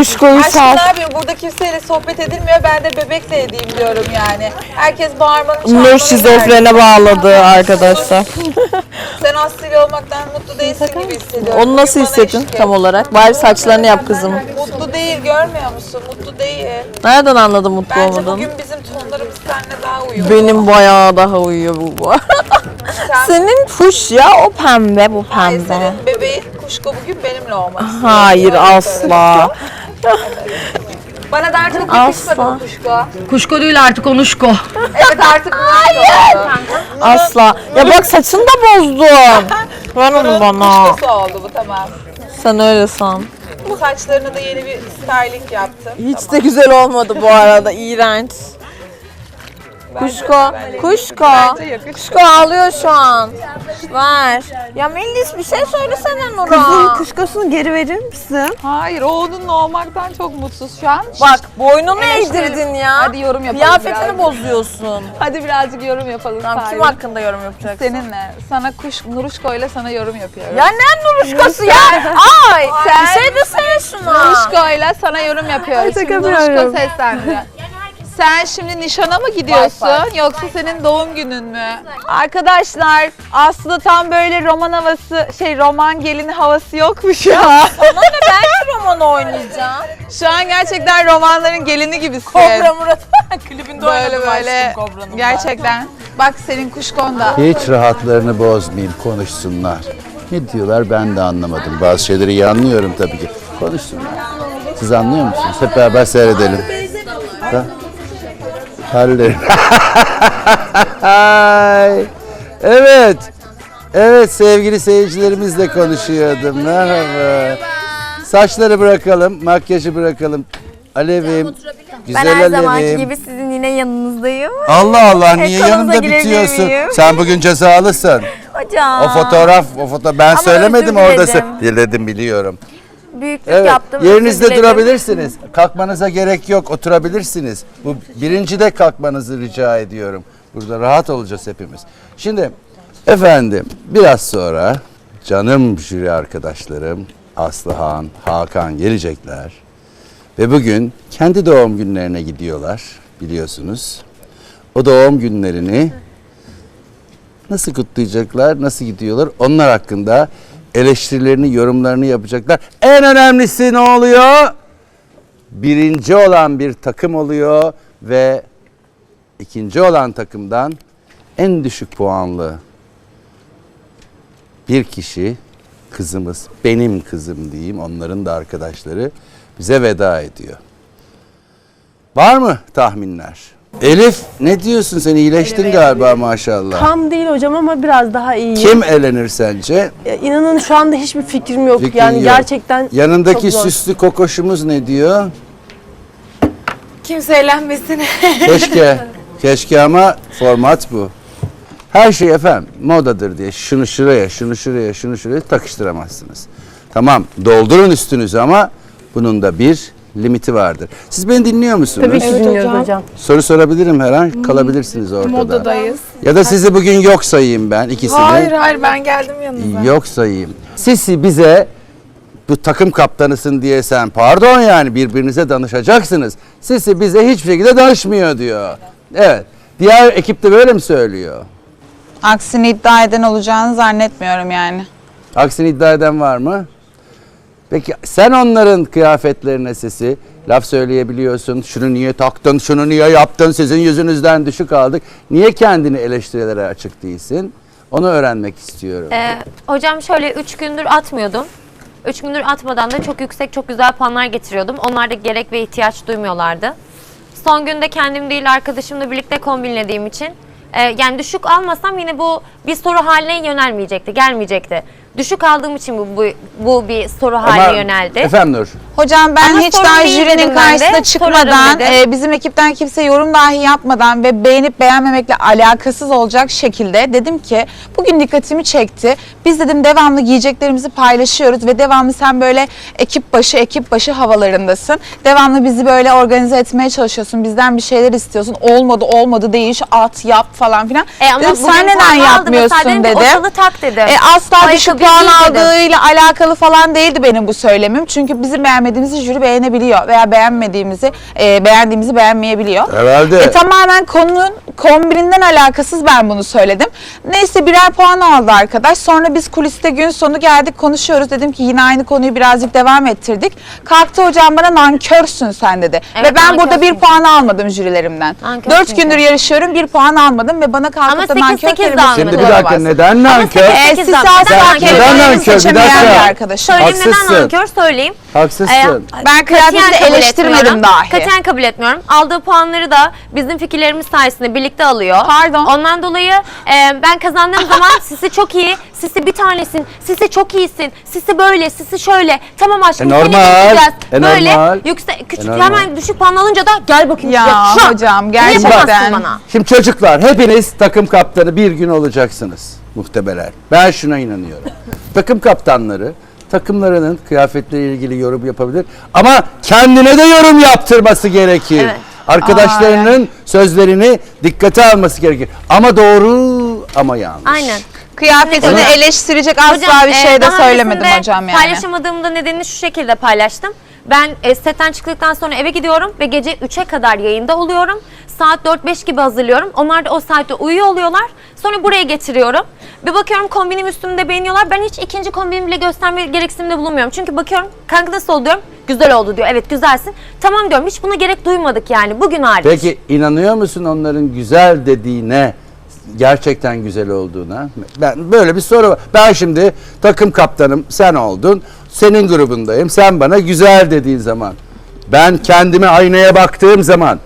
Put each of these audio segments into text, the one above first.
Aşkım sar. ne yapayım burada kimseyle sohbet edilmiyor ben de bebekle edeyim diyorum yani. Herkes bağırmanın Nur çağırmanın şizofrene bağladı arkadaşlar. Sen Aslı'yla olmaktan mutlu değilsin gibi hissediyorum. Onu nasıl Bugün bana hissettin eşlik et. tam olarak? Bari saçlarını yap kızım. Mutlu değil görmüyor musun? Mutlu değil. Nereden anladın mutlu Bence olmadığını? bugün bizim tonlarımız seninle daha uyumlu. Benim bayağı daha uyuyor bu bu. Sen, Senin fuş ya o pembe bu Hayır, pembe. senin bebeğin kuşku bugün benimle olmak istiyor. Hayır asla. Bana daha çok Asla. yakışmadı bu kuşku. Kuşko değil artık onuşko. Evet artık Hayır. Asla. Ya bak saçını da bozdun. Ver onu bana. Kuşkusu oldu bu tamam. Sen öyle san. Bu saçlarına da yeni bir styling yaptım. Hiç de güzel olmadı bu arada. İğrenç. Kuşko, kuşko. Kuşko ağlıyor şu an. Ver. Ya Melis bir şey söylesene Nur'a. Kızın kuşkosunu geri verir misin? Hayır o onunla olmaktan çok mutsuz şu an. Bak boynunu Eleştirelim. eğdirdin ya. Hadi yorum yapalım Kıyafetini biraz. bozuyorsun. Hadi birazcık yorum yapalım. Tamam kim hakkında yorum yapacaksın? Seninle. Sana kuş Nuruşko ile sana yorum yapıyorum. Ya ne Nuruşkası ya? Ay Sen- bir şey desene şuna. Nuruşko ile sana yorum yapıyoruz. Şimdi takamıyorum. Nuruşko seslendi. Sen şimdi nişana mı gidiyorsun yoksa senin doğum günün mü? Arkadaşlar Aslı tam böyle roman havası şey roman gelin havası yokmuş ya. Sana ne ben de roman oynayacağım. Şu an gerçekten romanların gelini gibisin. Kobra Murat klibinde böyle oynadım böyle aşkım Kobra'nın ben. gerçekten. Bak senin kuşkon da. Hiç rahatlarını bozmayayım, konuşsunlar. Ne diyorlar ben de anlamadım. Bazı şeyleri iyi anlıyorum tabii ki. Konuşsunlar. Siz anlıyor musunuz? Hep beraber seyredelim. Ha? Hallerim. Evet. Evet sevgili seyircilerimizle konuşuyordum. Merhaba. Saçları bırakalım, makyajı bırakalım. Alevim. Güzel Ben her Alevim. zamanki gibi sizin yine yanınızdayım. Allah Allah niye Kanalımıza yanımda girebilir bitiyorsun? miyim? Sen bugün cezalısın. Hocam. O fotoğraf, o foto ben söylemedim özür orada. dilerim. Diledim biliyorum. Büyüklük Evet. yaptım. Yerinizde durabilirsiniz. Kalkmanıza gerek yok. Oturabilirsiniz. Bu birinci de kalkmanızı rica ediyorum. Burada rahat olacağız hepimiz. Şimdi efendim biraz sonra canım jüri arkadaşlarım Aslıhan, Hakan gelecekler. Ve bugün kendi doğum günlerine gidiyorlar biliyorsunuz. O doğum günlerini nasıl kutlayacaklar, nasıl gidiyorlar onlar hakkında eleştirilerini, yorumlarını yapacaklar. En önemlisi ne oluyor? Birinci olan bir takım oluyor ve ikinci olan takımdan en düşük puanlı bir kişi kızımız, benim kızım diyeyim, onların da arkadaşları bize veda ediyor. Var mı tahminler? Elif ne diyorsun sen iyileştin galiba maşallah. Tam değil hocam ama biraz daha iyi. Kim elenir sence? İnanın şu anda hiçbir fikrim yok. Fikrin yani yok. gerçekten Yanındaki çok zor. süslü kokoşumuz ne diyor? Kimse eğlenmesin. Keşke, keşke ama format bu. Her şey efendim modadır diye şunu şuraya, şunu şuraya, şunu şuraya takıştıramazsınız. Tamam doldurun üstünüzü ama bunun da bir limiti vardır. Siz beni dinliyor musunuz? Tabii ki dinliyoruz hocam. Soru sorabilirim her an kalabilirsiniz ortada. Modadayız. Ya da sizi bugün yok sayayım ben ikisini. Hayır hayır ben geldim yanınıza. Yok sayayım. Sisi bize bu takım kaptanısın diye sen pardon yani birbirinize danışacaksınız. Sisi bize hiçbir şekilde danışmıyor diyor. Evet. Diğer ekip de böyle mi söylüyor? Aksini iddia eden olacağını zannetmiyorum yani. Aksini iddia eden var mı? Peki sen onların kıyafetlerine sesi laf söyleyebiliyorsun. Şunu niye taktın, şunu niye yaptın, sizin yüzünüzden düşük aldık. Niye kendini eleştirilere açık değilsin? Onu öğrenmek istiyorum. Ee, hocam şöyle 3 gündür atmıyordum. 3 gündür atmadan da çok yüksek, çok güzel puanlar getiriyordum. Onlar da gerek ve ihtiyaç duymuyorlardı. Son günde kendim değil arkadaşımla birlikte kombinlediğim için e, yani düşük almasam yine bu bir soru haline yönelmeyecekti, gelmeyecekti. Düşük aldığım için bu, bu, bu bir soru haline yöneldi. Efendim Nur. Hocam ben Ama hiç sorun daha değil jürinin dedim ben de, karşısına çıkmadan, sorarım dedim. e, bizim ekipten kimse yorum dahi yapmadan ve beğenip beğenmemekle alakasız olacak şekilde dedim ki bugün dikkatimi çekti. Biz dedim devamlı giyeceklerimizi paylaşıyoruz ve devamlı sen böyle ekip başı ekip başı havalarındasın. Devamlı bizi böyle organize etmeye çalışıyorsun. Bizden bir şeyler istiyorsun. Olmadı olmadı değil şu at yap falan filan. E ama dedim bugün sen neden puan aldım. yapmıyorsun Mesela dedim ki, dedim. O salı tak dedim. E, asla düşük Ayakkabıyı puan aldığıyla alakalı falan değildi benim bu söylemim. Çünkü bizim beğenmediğimiz beğenmediğimizi jüri beğenebiliyor veya beğenmediğimizi, e, beğendiğimizi beğenmeyebiliyor. Herhalde. E, tamamen konunun kombininden alakasız ben bunu söyledim. Neyse birer puan aldı arkadaş. Sonra biz kuliste gün sonu geldik konuşuyoruz. Dedim ki yine aynı konuyu birazcık devam ettirdik. Kalktı hocam bana nankörsün sen dedi. Evet, ve ben burada bir nankörsün. puan almadım jürilerimden. Nankörsün Dört gündür yarışıyorum bir puan almadım ve bana kalkıp Ama da sekiz, nankör sekiz de kelimesi. Şimdi bir dakika kullanamaz. neden nankör? sekiz- E, Sekiz siz dakika. asla Neden nankör? Bir seçemeyen dakika. bir arkadaşım. Söyleyeyim neden Haksızsın. nankör söyleyeyim. Haksızsın. Ee, Ben kıyafeti Katiyen kabul eleştirmedim etmiyorum. dahi. Katiyen kabul etmiyorum. Aldığı puanları da bizim fikirlerimiz sayesinde birlikte alıyor. Pardon. Ondan dolayı e, ben kazandığım zaman Sisi çok iyi, Sisi bir tanesin, Sisi çok iyisin, Sisi böyle, Sisi şöyle. Tamam aşkım E, seni normal. geçeceğiz. E, böyle normal. yüksek, küçük E, normal. hemen düşük puan alınca da gel bakayım. Ya şu an. hocam Bunu yapamazsın gerçekten. bana. Şimdi çocuklar hepiniz takım kaptanı bir gün olacaksınız muhtemelen. Ben şuna inanıyorum. takım kaptanları takımlarının kıyafetleriyle ilgili yorum yapabilir ama kendine de yorum yaptırması gerekir. Evet. Arkadaşlarının sözlerini dikkate alması gerekir. Ama doğru ama yanlış. Aynen. Kıyafetini Hocam- eleştirecek asla bir e, şey de daha söylemedim hocam yani. Paylaşamadığımda nedenini şu şekilde paylaştım. Ben e, setten çıktıktan sonra eve gidiyorum ve gece 3'e kadar yayında oluyorum. Saat 4-5 gibi hazırlıyorum. Onlar da o saatte uyuyor oluyorlar. Sonra buraya getiriyorum. Bir bakıyorum kombinim üstümde beğeniyorlar. Ben hiç ikinci kombinimi bile gösterme gereksinimde bulunmuyorum. Çünkü bakıyorum kanka nasıl oldu diyorum. Güzel oldu diyor. Evet güzelsin. Tamam diyorum. Hiç buna gerek duymadık yani. Bugün hariç. Peki inanıyor musun onların güzel dediğine? Gerçekten güzel olduğuna. Ben böyle bir soru var. Ben şimdi takım kaptanım sen oldun. Senin grubundayım. Sen bana güzel dediğin zaman ben kendime aynaya baktığım zaman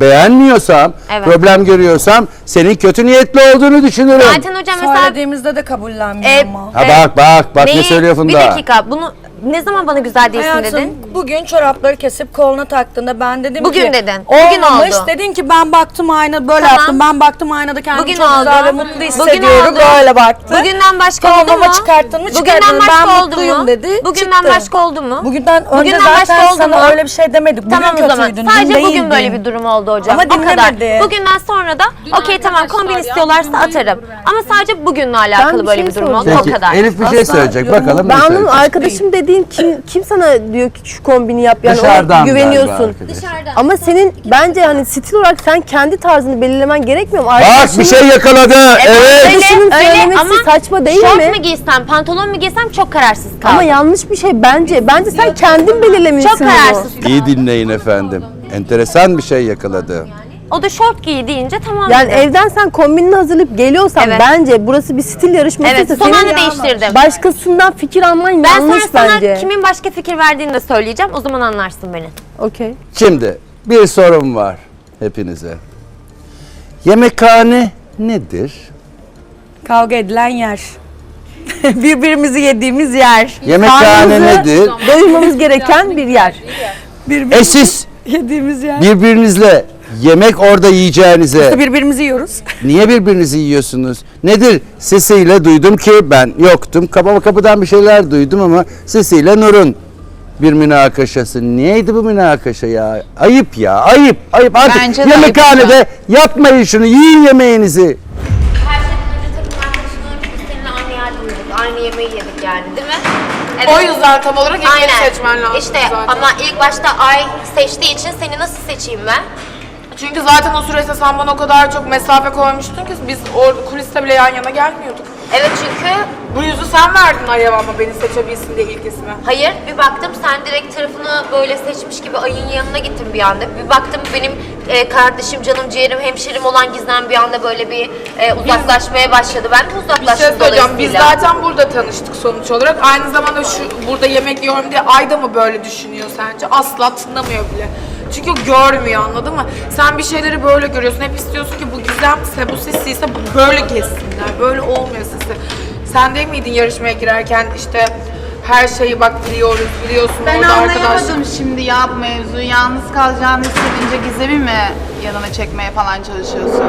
beğenmiyorsam, Evet. problem görüyorsam senin kötü niyetli olduğunu düşünürüm. Zaten hocam mesela Söylediğimizde de kabullenmiyor e, ama. Ha e, bak bak bak ne neyi- söylüyor Funda? Bir dakika. Bunu ne zaman bana güzel değilsin Hayatım dedin? bugün çorapları kesip koluna taktığında ben dedim Bugün ki dedin. Bugün olmamış. oldu. Dedin ki ben baktım ayna böyle Tamam. yaptım. Ben baktım aynada kendimi Bugün çok güzel oldu. ve mutlu Bugün hissediyorum. oldu. Böyle baktı. Bugünden başka oldu mu? çıkarttın mı Bugünden çıkarttın. başka Ben oldu mutluyum mu? dedi. Bugünden çıktı. başka oldu mu? Bugünden önce Bugünden zaten başka oldu sana mu? öyle bir şey demedik. Bugün Tamam o zaman. kötüydün. Sadece dün bugün değildin. böyle bir durum oldu hocam. Ama o kadar. dinlemedi. Bugünden sonra da okey tamam kombin istiyorlarsa atarım. Ama sadece bugünle alakalı böyle şey bir durum oldu o Peki kadar. Elif bir şey söyleyecek. Bakalım ne Ben onun söyleyecek. arkadaşım dediğin kim kim sana diyor ki şu kombini yap yani Dışarıdan ona güveniyorsun. arkadaş. Ama senin bence hani stil olarak sen kendi tarzını belirlemen gerekmiyor mu? Bak bir şey yakaladı. Evet. Arkadaşının öyle söylemesi ama saçma değil Şort mi? mu giysem, pantolon mu giysem çok kararsız kaldım. Ama yanlış bir şey bence. Bence sen kendin belirlemişsin çok bunu. kararsız. İyi dinleyin efendim. Enteresan bir şey yakaladı. O da şort giy deyince tamam Yani dedim. evden sen kombinini hazırlayıp geliyorsan Evet. bence burası bir stil yarışması. Evet, son anda değiştirdim. Başkasından fikir alman Ben yanlış sana bence. kimin başka fikir verdiğini de söyleyeceğim. O zaman anlarsın beni. Okey. Şimdi bir sorum var hepinize. Yemekhane nedir? Kavga edilen yer. Birbirimizi yediğimiz yer. Yemekhane nedir? Doymamız gereken bir yer. E siz Yediğimiz yer. birbirinizle yemek orada yiyeceğinize Birbirimizi yiyoruz. niye birbirinizi yiyorsunuz? Nedir? Sesiyle duydum ki ben yoktum. Kapama kapıdan bir şeyler duydum ama sesiyle Nur'un bir münakaşası. Niyeydi bu münakaşa ya? Ayıp ya, ayıp, ayıp. Artık Bence de yemekhanede yapmayın şunu, yiyin yemeğinizi. Her şeyden önce takım arkadaşımla önce biz seninle aynı yerde uyuduk. Aynı yemeği yedik yani değil mi? O yüzden tam olarak Aynen. seçmen lazım İşte zaten. ama ilk başta Ay seçtiği için seni nasıl seçeyim ben? Çünkü zaten o süreçte sen bana o kadar çok mesafe koymuştun ki biz o kuliste bile yan yana gelmiyorduk. Evet çünkü Bu yüzü sen verdin Ayavam'a beni seçebilsin diye ilk ismi. hayır bir baktım sen direkt tarafını böyle seçmiş gibi Ay'ın yanına gittin bir anda. Bir baktım benim e, kardeşim, canım, ciğerim, hemşerim olan Gizem bir anda böyle bir e, uzaklaşmaya başladı. Ben de Bir şey uzaklaştım söyleyeceğim. Biz dolayısıyla. zaten burada tanıştık sonuç olarak. Aynı zamanda şu burada yemek yiyorum diye Ayda mı böyle düşünüyor sence? Asla tınlamıyor bile. Çünkü o görmüyor anladın mı? Sen bir şeyleri böyle görüyorsun. Hep istiyorsun ki bu gizemse, bu sissiyse bu böyle kessinler. Böyle olmuyor sisi. Sen de miydin yarışmaya girerken işte her şeyi bak biliyoruz, biliyorsun Ben orada anlayamadım şimdi ya bu mevzuyu. Yalnız kalacağını hissedince Gizem'i mi yanına çekmeye falan çalışıyorsun?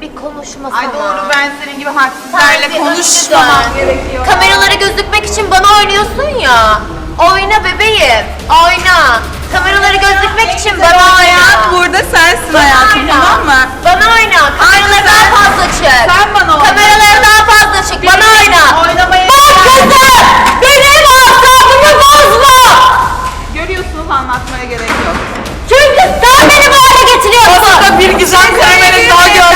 bir konuşma Ay doğru ben senin gibi haksızlarla konuşmamam gerekiyor. Kameralara gözükmek için bana oynuyorsun ya. Oyna bebeğim. Oyna. Kameralara gözükmek için bana oyna. burada sensin Bana hayatım oyna. tamam mı? Bana oyna. Kameralara daha fazla çık. Sen bana oyna. Kameralara daha fazla çık. Bana oyna. Oynamayı Bak kızım. Benim asabımı bozma. çok anlatmaya gerek yok. Çünkü sen beni bu hale getiriyorsun. Bir güzel karameliz daha gördüm.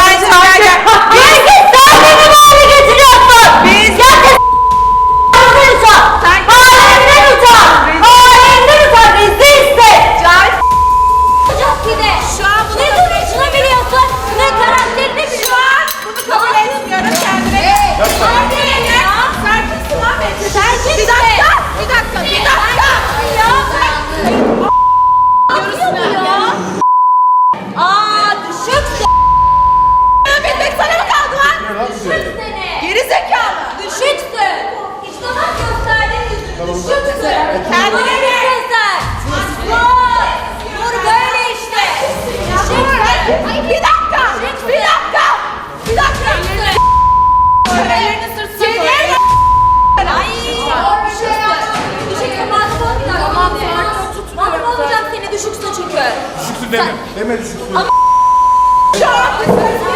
Düşüksün deme. Deme düşüksün. Şu an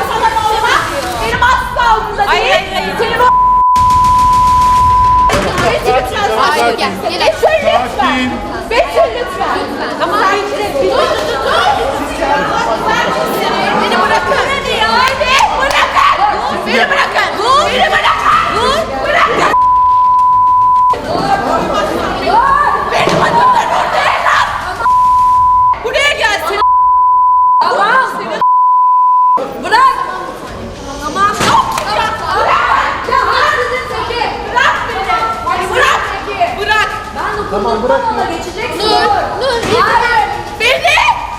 sana ne olmaz? Benim asla umurumda değil. Senin o... Betül lütfen. Hayır gel. Betül lütfen. Betül lütfen. Ama Betül dur dur dur. Beni bırakın. Hadi. Bırakın. Beni bırakın. Dur. Beni bırakın. Tamam bırak. Geçeceksin. Dur. Dur. Hayır. Beni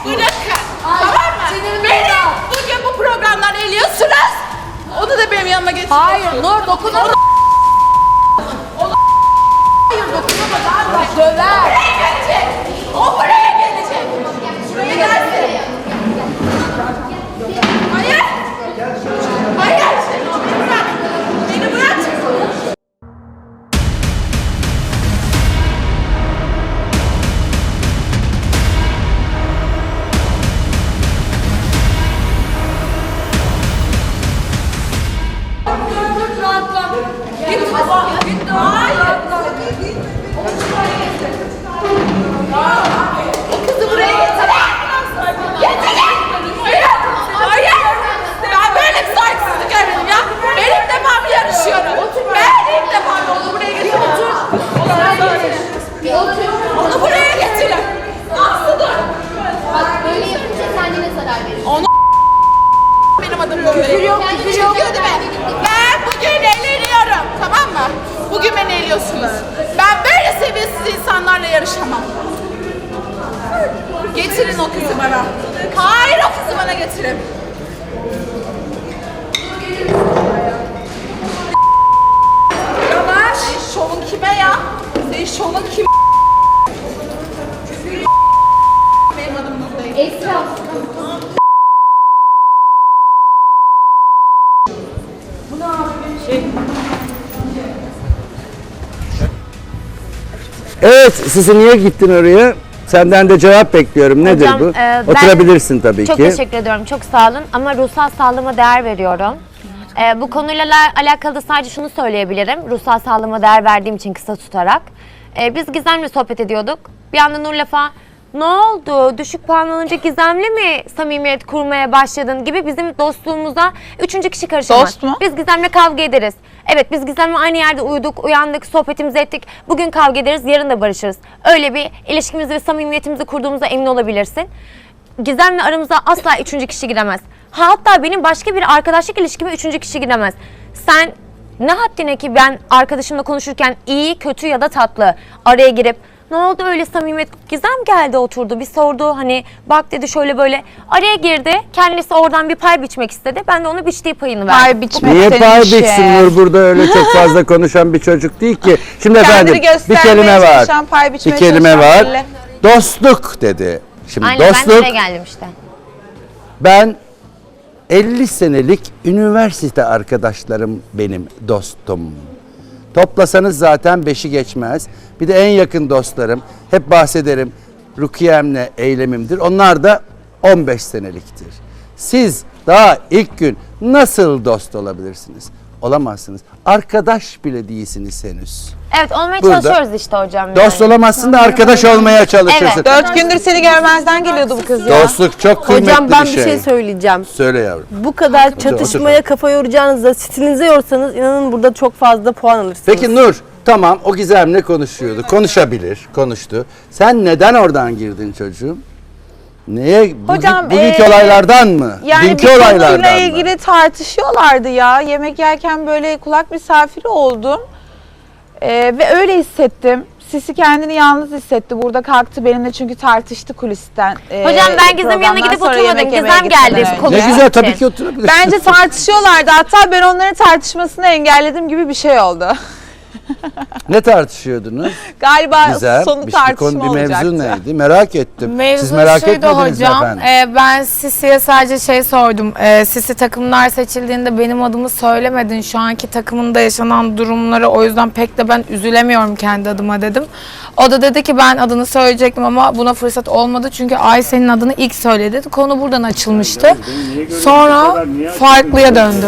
bırakın. Tamam mı? Beni bugün bu programdan eliyorsunuz. Onu da benim yanıma getirin. Hayır Nur dokunamaz. Hayır dokunamaz. Döver. Buraya gelecek. O buraya gelecek. Şuraya gelsin. Esra. Evet, sizi niye gittin oraya? Senden de cevap bekliyorum. Nedir Hocam, bu? e, ben- Oturabilirsin tabii Çok ki. teşekkür ediyorum. Çok sağ olun. Ama ruhsal sağlığıma değer veriyorum. Ee, bu konuyla la- alakalı da sadece şunu söyleyebilirim. Ruhsal sağlığıma değer verdiğim için kısa tutarak. Ee, biz Gizem'le sohbet ediyorduk. Bir anda Nur lafa ne oldu? Düşük puan alınca Gizem'le mi samimiyet kurmaya başladın gibi bizim dostluğumuza üçüncü kişi karışamaz. Dost mu? Biz Gizem'le kavga ederiz. Evet biz Gizem'le aynı yerde uyuduk, uyandık, sohbetimizi ettik. Bugün kavga ederiz, yarın da barışırız. Öyle bir ilişkimizi ve samimiyetimizi kurduğumuza emin olabilirsin. Gizem'le aramıza asla üçüncü kişi giremez. Hatta benim başka bir arkadaşlık ilişkime üçüncü kişi giremez. Sen ne haddine ki ben arkadaşımla konuşurken iyi, kötü ya da tatlı araya girip ne oldu öyle samimiyet? Gizem geldi oturdu bir sordu hani bak dedi şöyle böyle araya girdi. Kendisi oradan bir pay biçmek istedi. Ben de ona biçtiği payını verdim. Pay biçmek Niye senin pay işin. biçsin Nur burada öyle çok fazla konuşan bir çocuk değil ki. Şimdi efendim bir göstermeye kelime var. çalışan, pay biçmeye Bir kelime çalışan var. belli. Dostluk dedi. Şimdi Aynen ben de dostluk öyle geldim işte. ben 50 senelik üniversite arkadaşlarım benim dostum. Toplasanız zaten beşi geçmez. Bir de en yakın dostlarım. Hep bahsederim. Rukiye'mle eylemimdir. Onlar da 15 seneliktir. Siz daha ilk gün nasıl dost olabilirsiniz? Olamazsınız. Arkadaş bile değilsiniz henüz. Evet olmaya Burada. çalışıyoruz işte hocam. yani. Dost olamazsın da arkadaş olmaya çalışırsın. Evet. Dört gündür seni görmezden geliyordu bu kız ya. Dostluk çok kıymetli Hocam ben bir şey. şey söyleyeceğim. Söyle yavrum. Bu kadar çatışmaya kafa yoracağınızda stilinize yorsanız inanın burada çok fazla puan alırsınız. Peki Nur, tamam o Gizem'le konuşuyordu. Konuşabilir, konuştu. Sen neden oradan girdin çocuğum? Neye? Bugün, Hocam, bugünkü ee, olaylardan mı? Yani Dünkü bir olaylardan konuyla mı? ilgili tartışıyorlardı ya. Yemek yerken böyle kulak misafiri oldum. Ee, ve öyle hissettim. Sisi kendini yalnız hissetti. Burada kalktı benimle çünkü tartıştı kulisten. Ee, Hocam ben Gizem'in yanına gidip sonra oturmadım. yemeye Gizem geldi önce. Ne güzel için. tabii ki oturabilirsin. Bence tartışıyorlardı. Hatta ben onların tartışmasını engelledim gibi bir şey oldu. ne tartışıyordunuz? Galiba Güzel. sonu bir, tartışma konu, bir mevzu olacaktı. neydi? Merak ettim. Mevzu Siz merak şuydu etmediniz mi hocam. efendim? e, ben Sisi'ye sadece şey sordum. E, Sisi takımlar seçildiğinde benim adımı söylemedin. Şu anki takımında yaşanan durumları o yüzden pek de ben üzülemiyorum kendi adıma dedim. O da dedi ki ben adını söyleyecektim ama buna fırsat olmadı. Çünkü Ay senin adını ilk söyledi. Konu buradan açılmıştı. Sonra farklıya döndü.